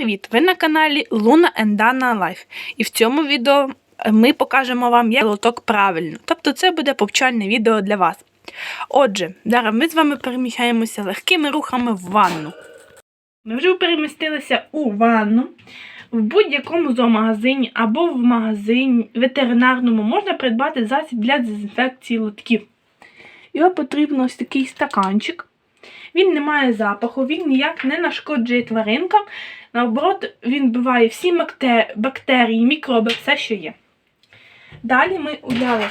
привіт! Ви на каналі Луна Dana Life. І в цьому відео ми покажемо вам, як лоток правильно. Тобто це буде повчальне відео для вас. Отже, зараз ми з вами переміщаємося легкими рухами в ванну. Ми вже перемістилися у ванну. В будь-якому зоомагазині або в магазині ветеринарному можна придбати засіб для дезінфекції лотків. Його потрібно ось такий стаканчик. Він не має запаху, він ніяк не нашкоджує тваринкам. Наоборот, він вбиває всі бактерії, мікроби, все, що є. Далі ми уляли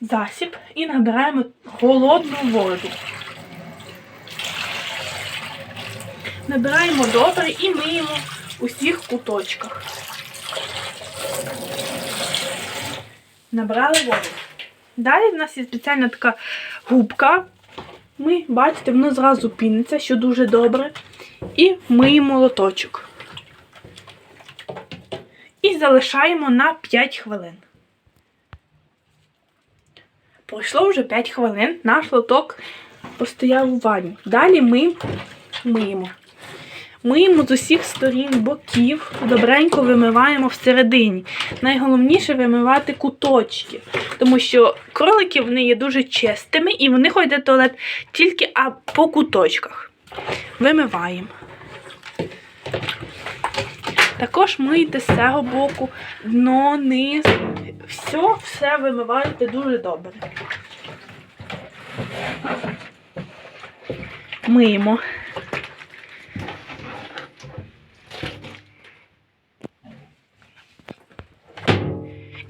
засіб і набираємо холодну воду. Набираємо добре і миємо у всіх куточках. Набрали воду. Далі в нас є спеціальна така губка. Ми, бачите, воно зразу піниться, що дуже добре. І миємо лоточок. І залишаємо на 5 хвилин. Пройшло вже 5 хвилин, наш лоток постояв у ванні. Далі ми миємо. Миємо з усіх сторін боків, добренько вимиваємо всередині. Найголовніше вимивати куточки, тому що кролики вони є дуже чистими і вони ходять в туалет тільки а, по куточках. Вимиваємо. Також мийте з цього боку, дно, низ. Все, все вимиваєте дуже добре. Миємо.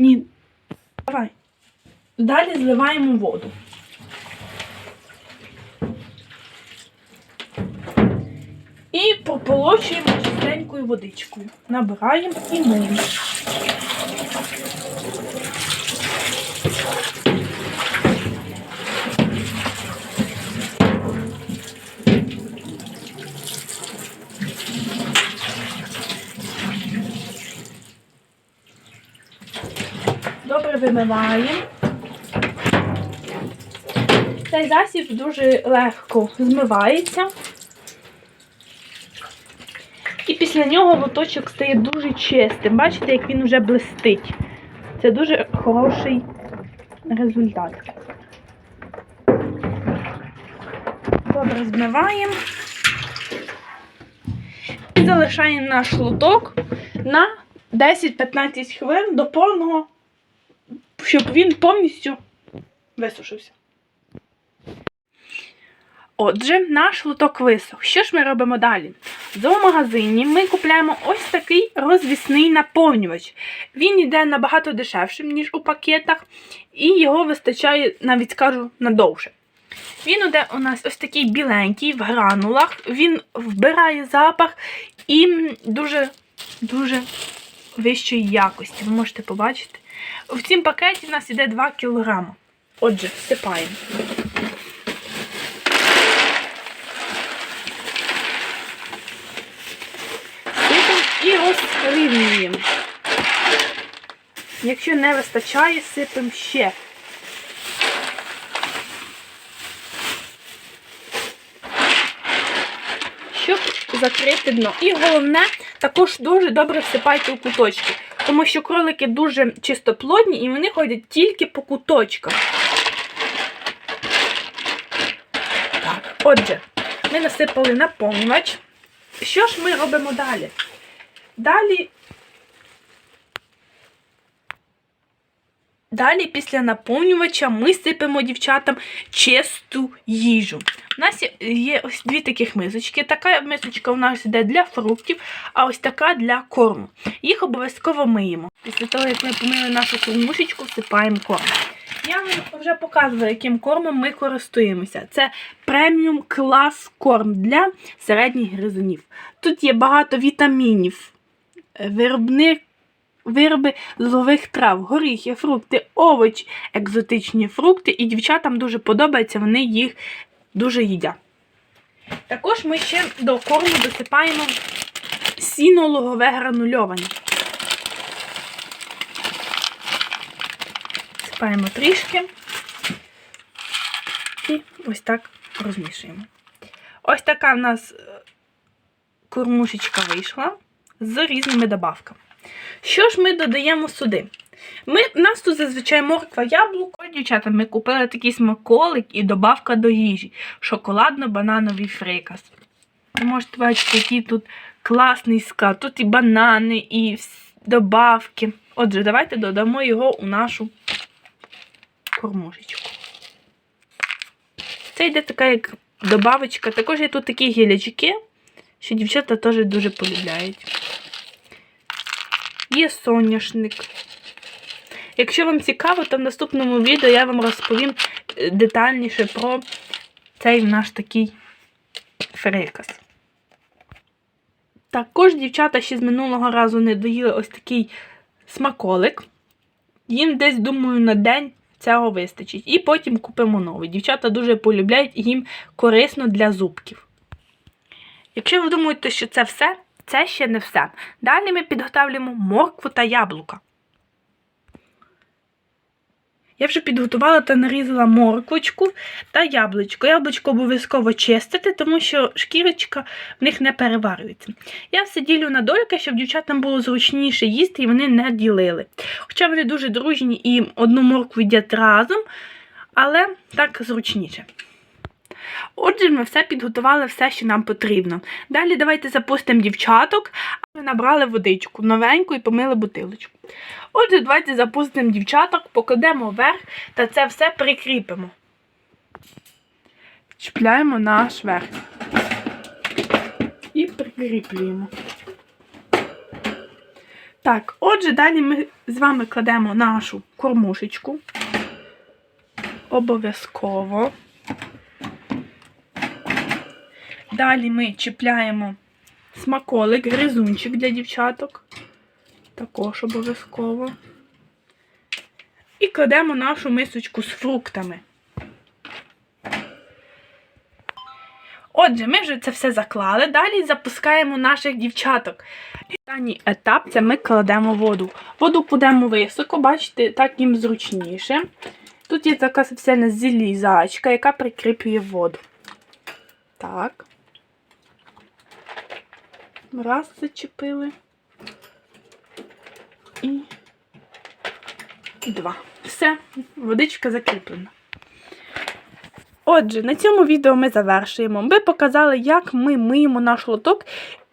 Ні. Давай. Далі зливаємо воду. І прополочуємо чистенькою водичкою. Набираємо і миємо. Добре вимиваємо. Цей засіб дуже легко змивається. І після нього лоточок стає дуже чистим. Бачите, як він вже блистить. Це дуже хороший результат. Добре змиваємо. І залишаємо наш лоток на 10-15 хвилин до повного, щоб він повністю висушився. Отже, наш лоток висох. Що ж ми робимо далі? В зоомагазині ми купляємо ось такий розвісний наповнювач. Він йде набагато дешевшим, ніж у пакетах, і його вистачає, навіть скажу, надовше. Він іде у нас ось такий біленький в гранулах, він вбирає запах і дуже дуже вищої якості. Ви можете побачити. В цім пакеті в нас йде 2 кг. Отже, всипаємо. І розрівнюємо. Якщо не вистачає, сипемо ще. Щоб закрити дно. І головне, також дуже добре всипайте у куточки. Тому що кролики дуже чистоплодні і вони ходять тільки по куточках. Так, отже, ми насипали наповнювач. Що ж ми робимо далі? Далі. Далі, після наповнювача, ми сипемо дівчатам чисту їжу. У нас є, ось дві таких мисочки. Така мисочка у нас йде для фруктів, а ось така для корму. Їх обов'язково миємо. Після того, як ми помили нашу кормушечку, всипаємо корм. Я вам вже показувала, яким кормом ми користуємося. Це преміум клас корм для середніх гризунів. Тут є багато вітамінів, е, виробник, вироби з лових трав, горіхи, фрукти, овочі, екзотичні фрукти, і дівчатам дуже подобається, вони їх дуже їдять. Також ми ще до корму досипаємо сіно лугове гранульоване. Сипаємо трішки і ось так розмішуємо. Ось така в нас е, кормушечка вийшла. з різними добавками. Що ж ми додаємо сюди? Ми, нас тут зазвичай морква яблуко. Дівчата, ми купили такий смаколик і добавка до їжі. Шоколадно-банановий фрикас. Ви можете бачити, який тут класний склад. Тут і банани, і добавки. Отже, давайте додамо його у нашу кормушечку. Це йде така як добавочка. Також є тут такі гілячки, що дівчата теж дуже полюбляють. Є соняшник. Якщо вам цікаво, то в наступному відео я вам розповім е, детальніше про цей наш такий фрикас. Також дівчата ще з минулого разу не доїли ось такий смаколик. Їм десь, думаю, на день цього вистачить. І потім купимо новий. Дівчата дуже полюбляють їм корисно для зубків. Якщо ви думаєте, що це все, це ще не все. Далі ми підготовлюємо моркву та яблука. Я вже підготувала та нарізала морквочку та яблучко. Яблучко обов'язково чистити, тому що шкірочка в них не переварюється. Я все ділю на дольки, щоб дівчатам було зручніше їсти і вони не ділили. Хоча вони дуже дружні і одну моркву їдять разом, але так зручніше. Отже, ми все підготували, все, що нам потрібно. Далі давайте запустимо дівчаток, а ми набрали водичку новеньку і помили бутилочку. Отже, давайте запустимо дівчаток, покладемо вверх та це все прикріпимо. Чіпляємо наш верх. І прикріплюємо. Так, отже, далі ми з вами кладемо нашу кормушечку. Обов'язково. Далі ми чіпляємо смаколик, гризунчик для дівчаток. Також обов'язково. І кладемо нашу мисочку з фруктами. Отже, ми вже це все заклали. Далі запускаємо наших дівчаток. Останній етап це ми кладемо воду. Воду кладемо високо, бачите, так їм зручніше. Тут є така спеціальна зілізачка, яка прикріплює воду. Так. Раз зачепили. І два. Все, водичка закріплена. Отже, на цьому відео ми завершуємо. Ми показали, як ми миємо наш лоток,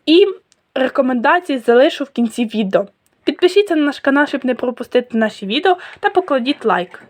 і рекомендації залишу в кінці відео. Підпишіться на наш канал, щоб не пропустити наші відео, та покладіть лайк.